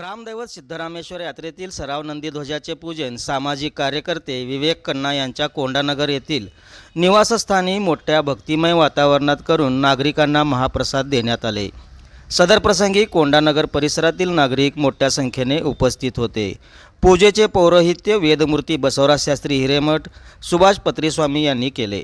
ग्रामदैवत सिद्धरामेश्वर यात्रेतील सराव नंदी ध्वजाचे पूजन सामाजिक कार्यकर्ते विवेक कन्ना यांच्या कोंडानगर येथील निवासस्थानी मोठ्या भक्तिमय वातावरणात करून नागरिकांना महाप्रसाद देण्यात आले. सदर प्रसंगी कोंडानगर परिसरातील नागरिक मोठ्या संख्येने उपस्थित होते. पूजेचे पौरोहित्य वेदमूर्ती बसवराज शास्त्री हिरेमठ सुभाष पत्रीस्वामी यांनी केले.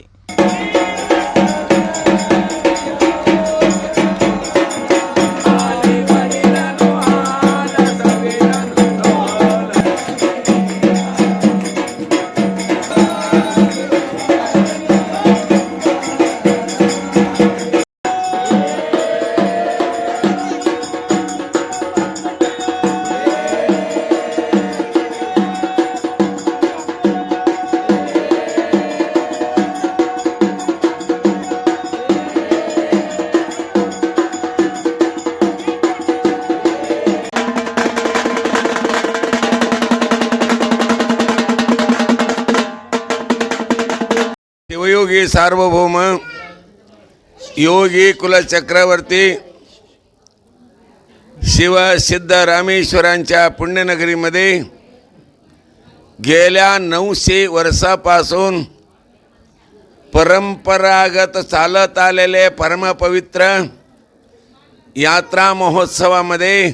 शिवयोगी सार्वभौम योगी कुलचक्रवर्ती शिव सिद्ध रामेश्वरांच्या पुण्यनगरीमध्ये गेल्या नऊशे वर्षापासून परंपरागत चालत आलेले परमपवित्र यात्रा महोत्सवामध्ये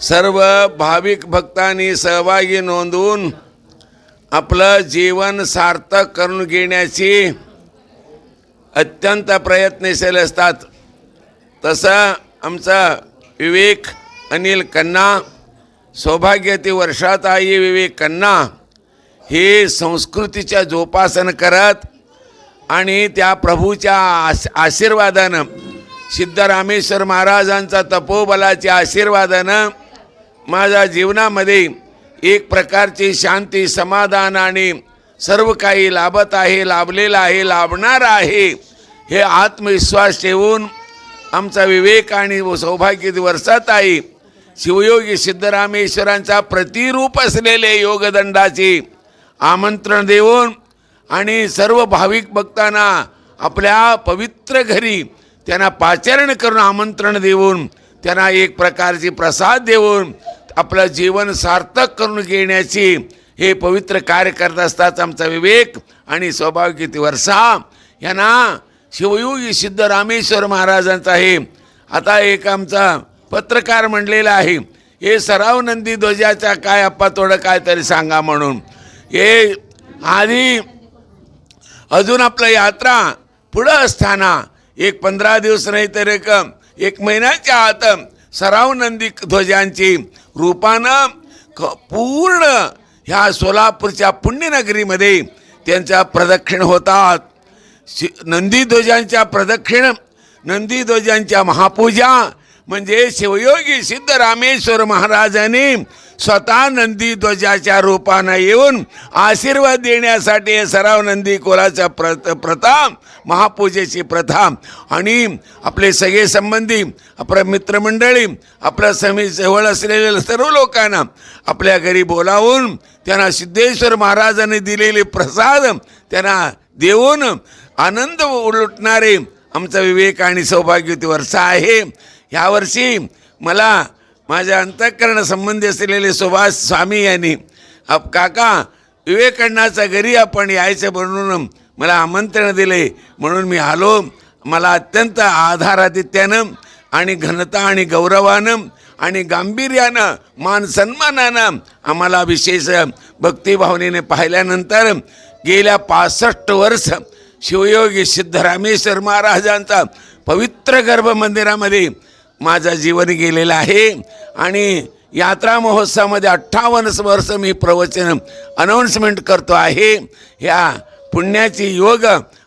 सर्व भाविक भक्तांनी सहभागी नोंदवून आपलं जीवन सार्थक करून घेण्याची अत्यंत प्रयत्नशील असतात. तसं आमचा विवेक अनिल कन्ना सौभाग्यवती वर्षात आई विवेक कन्ना हे संस्कृतीच्या जोपासन करत आणि त्या प्रभूच्या आश आशीर्वादानं सिद्धरामेश्वर महाराजांचा तपोबलाच्या आशीर्वादानं माझ्या जीवनामध्ये एक प्रकारची शांती समाधान आणि सर्व काही लाभत आहे लाभलेलं आहे लाभणार आहे हे आत्मविश्वास ठेवून आमचा विवेक आणि सौभाग्य वर्षात आहे. शिवयोगी सिद्धरामेश्वरांचा प्रतिरूप असलेले योगदंडाचे आमंत्रण देऊन आणि सर्व भाविक भक्तांना आपल्या पवित्र घरी त्यांना पाचारण करून आमंत्रण देऊन त्यांना एक प्रकारची प्रसाद देऊन आपलं जीवन सार्थक करून घेण्याची हे पवित्र कार्य करत असतात आमचा विवेक आणि सौभाग्यती वर्षा यांना शिवयोगी सिद्ध रामेश्वर महाराजांचा आहे. आता एक आमचा पत्रकार म्हणलेला आहे हे सराव नंदी ध्वजाचा काय अप्पा थोडं काय तरी सांगा म्हणून. हे आधी अजून आपलं यात्रा पुढं असताना एक पंधरा दिवस नाही तर एक एक महिन्याच्या आत सराव नंदी ध्वजांची रूपानं क- पूर्ण ह्या सोलापूरच्या पुण्यनगरीमध्ये त्यांच्या प्रदक्षिण होतात. शि नंदीध्वजांच्या प्रदक्षिण नंदीध्वजांच्या महापूजा म्हणजे शिवयोगी सिद्ध रामेश्वर महाराजांनी स्वतः नंदी ध्वजाच्या रूपानं येऊन आशीर्वाद देण्यासाठी सराव नंदी कोलाचा प्रत प्रथा महापूजेची प्रथा आणि आपले सगळे संबंधी आपलं मित्रमंडळी आपल्या समी जवळ असलेल्या सर्व लोकांना आपल्या घरी बोलावून त्यांना सिद्धेश्वर महाराजांनी दिलेले प्रसाद त्यांना देऊन आनंद उलटणारे आमचा विवेक आणि सौभाग्य वर्ष आहे. ह्यावर्षी मला माझ्या अंतःकरण संबंधी असलेले सुभाष स्वामी यांनी आप काका विवेकांनाच्या घरी आपण यायचं म्हणून मला आमंत्रण दिले. म्हणून मी आलो. मला अत्यंत आधारादित्यानं आणि घनता आणि गौरवानं आणि गांभीर्यानं मान सन्मानानं आम्हाला विशेष भक्तिभावनेने पाहिल्यानंतर गेल्या पासष्ट वर्ष शिवयोगी सिद्धरामेश्वर महाराजांचा पवित्र गर्भ मंदिरामध्ये माझं जीवन गेलेलं आहे. आणि यात्रा महोत्सवामध्ये अठ्ठावन्न वर्ष मी प्रवचन अनाऊन्समेंट करतो आहे. ह्या पुण्याची योग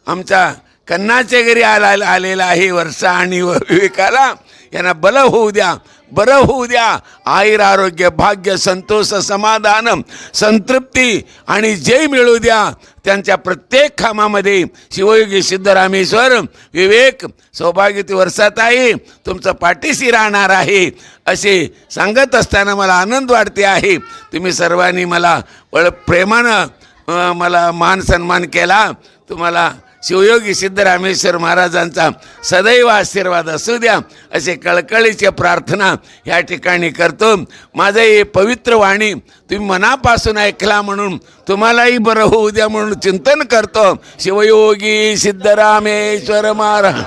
आमच्या कन्नाच्या घरी आला आलेला आहे. वर्षा आणि विवेकाला यांना बल होऊ द्या. बरं होऊ द्या. आईर आरोग्य भाग्य संतोष समाधान संतृप्ती आणि जय मिळू द्या. त्यांच्या प्रत्येक कामामध्ये शिवयोगी सिद्धरामेश्वर विवेक सौभाग्यती वर्षाताई तुमचं पाठीशी राहणार आहे. असे सांगत असताना मला आनंद वाटते आहे. तुम्ही सर्वांनी मला वळ प्रेमानं मला मान सन्मान केला. तुम्हाला शिवयोगी सिद्धरामेश्वर महाराजांचा सदैव आशीर्वाद असू द्या असे कळकळीची प्रार्थना या ठिकाणी करतो. माझं हे पवित्र वाणी तुम्ही मनापासून ऐकला म्हणून तुम्हालाही बरं होऊ द्या म्हणून चिंतन करतो. शिवयोगी सिद्धरामेश्वर महाराज.